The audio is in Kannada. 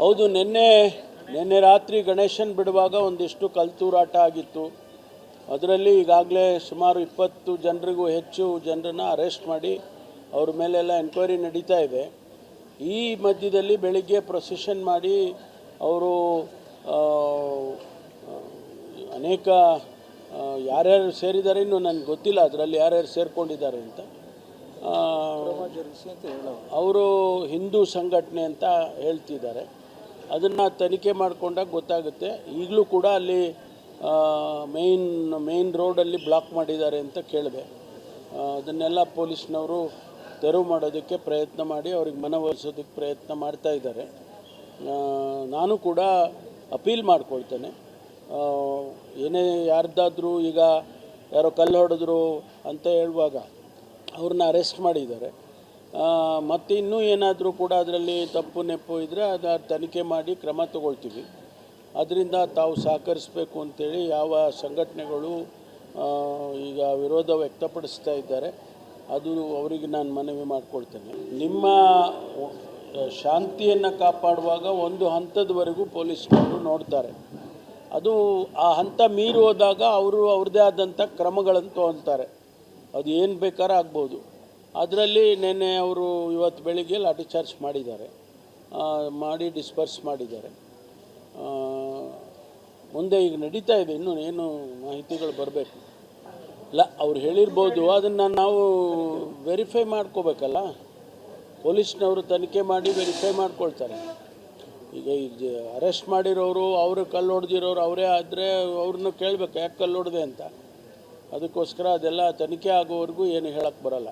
ಹೌದು ನಿನ್ನೆ ನಿನ್ನೆ ರಾತ್ರಿ ಗಣೇಶನ್ ಬಿಡುವಾಗ ಒಂದಿಷ್ಟು ಕಲ್ತೂರಾಟ ಆಗಿತ್ತು. ಅದರಲ್ಲಿ ಈಗಾಗಲೇ ಸುಮಾರು ಇಪ್ಪತ್ತು ಜನರಿಗೂ ಹೆಚ್ಚು ಜನರನ್ನ ಅರೆಸ್ಟ್ ಮಾಡಿ ಅವ್ರ ಮೇಲೆಲ್ಲ ಎನ್ಕ್ವೈರಿ ನಡೀತಾ ಇದೆ. ಈ ಮಧ್ಯದಲ್ಲಿ ಬೆಳಿಗ್ಗೆ ಪ್ರೊಸೆಷನ್ ಮಾಡಿ ಅವರು ಅನೇಕ ಯಾರ್ಯಾರು ಸೇರಿದ್ದಾರೆ ಇನ್ನು ನನಗೆ ಗೊತ್ತಿಲ್ಲ ಅದರಲ್ಲಿ ಯಾರ್ಯಾರು ಸೇರಿಕೊಂಡಿದ್ದಾರೆ ಅಂತ. ಅವರು ಹಿಂದೂ ಸಂಘಟನೆ ಅಂತ ಹೇಳ್ತಿದ್ದಾರೆ. ಅದನ್ನು ತನಿಖೆ ಮಾಡಿಕೊಂಡಾಗ ಗೊತ್ತಾಗುತ್ತೆ. ಈಗಲೂ ಕೂಡ ಅಲ್ಲಿ ಮೇಯ್ನ್ ಮೇಯ್ನ್ ರೋಡಲ್ಲಿ ಬ್ಲಾಕ್ ಮಾಡಿದ್ದಾರೆ ಅಂತ ಕೇಳಿದೆ. ಅದನ್ನೆಲ್ಲ ಪೊಲೀಸ್ನವರು ತೆರವು ಮಾಡೋದಕ್ಕೆ ಪ್ರಯತ್ನ ಮಾಡಿ, ಅವ್ರಿಗೆ ಮನವೊಲಿಸೋದಕ್ಕೆ ಪ್ರಯತ್ನ ಮಾಡ್ತಾ ಇದ್ದಾರೆ. ನಾನು ಕೂಡ ಅಪೀಲ್ ಮಾಡ್ಕೊಳ್ತೇನೆ. ಏನೇ ಯಾರ್ದಾದ್ರೂ ಈಗ ಯಾರೋ ಕಲ್ಲು ಹೊಡೆದ್ರು ಅಂತ ಹೇಳುವಾಗ ಅವ್ರನ್ನ ಅರೆಸ್ಟ್ ಮಾಡಿದ್ದಾರೆ. ಮತ್ತು ಇನ್ನೂ ಏನಾದರೂ ಕೂಡ ಅದರಲ್ಲಿ ತಪ್ಪು ನೆಪ್ಪು ಇದ್ದರೆ ಅದು ತನಿಖೆ ಮಾಡಿ ಕ್ರಮ ತಗೊಳ್ತೀವಿ. ಅದರಿಂದ ತಾವು ಸಹಕರಿಸಬೇಕು ಅಂತೇಳಿ ಯಾವ ಸಂಘಟನೆಗಳು ಈಗ ವಿರೋಧ ವ್ಯಕ್ತಪಡಿಸ್ತಾ ಇದ್ದಾರೆ, ಅದು ಅವರಿಗೆ ನಾನು ಮನವಿ ಮಾಡಿಕೊಳ್ತೇನೆ. ನಿಮ್ಮ ಶಾಂತಿಯನ್ನು ಕಾಪಾಡುವಾಗ ಒಂದು ಹಂತದವರೆಗೂ ಪೊಲೀಸ್ನವರು ನೋಡ್ತಾರೆ. ಅದು ಆ ಹಂತ ಮೀರಿ ಹೋದಾಗ ಅವರು ಅವ್ರದ್ದೇ ಆದಂಥ ಕ್ರಮಗಳನ್ನು ತೊಗೊಳ್ತಾರೆ ಅದು ಏನು ಬೇಕಾದ್ರೆ ಆಗ್ಬೋದು. ಅದರಲ್ಲಿ ನಿನ್ನೆ ಅವರು ಇವತ್ತು ಬೆಳಿಗ್ಗೆ ಲಾಠಿ ಚಾರ್ಜ್ ಮಾಡಿದ್ದಾರೆ. ಮಾಡಿ ಡಿಸ್ಪರ್ಸ್ ಮಾಡಿದ್ದಾರೆ. ಮುಂದೆ ಈಗ ನಡೀತಾ ಇದೆ. ಇನ್ನೂ ಏನು ಮಾಹಿತಿಗಳು ಬರಬೇಕು? ಇಲ್ಲ, ಅವ್ರು ಹೇಳಿರ್ಬೋದು. ಅದನ್ನು ನಾವು ವೆರಿಫೈ ಮಾಡ್ಕೋಬೇಕಲ್ಲ? ಪೊಲೀಸ್ನವರು ತನಿಖೆ ಮಾಡಿ ವೆರಿಫೈ ಮಾಡ್ಕೊಳ್ತಾರೆ. ಈಗ ಈಗ ಅರೆಸ್ಟ್ ಮಾಡಿರೋರು, ಅವರು ಕಲ್ಲು ಹೊಡೆದಿರೋರು ಅವರೇ ಆದರೆ ಅವ್ರನ್ನ ಕೇಳಬೇಕು ಯಾಕೆ ಕಲ್ಲು ಹೊಡೆದೆ ಅಂತ. ಅದಕ್ಕೋಸ್ಕರ ಅದೆಲ್ಲ ತನಿಖೆ ಆಗೋವರೆಗೂ ಏನು ಹೇಳಕ್ಕೆ ಬರಲ್ಲ.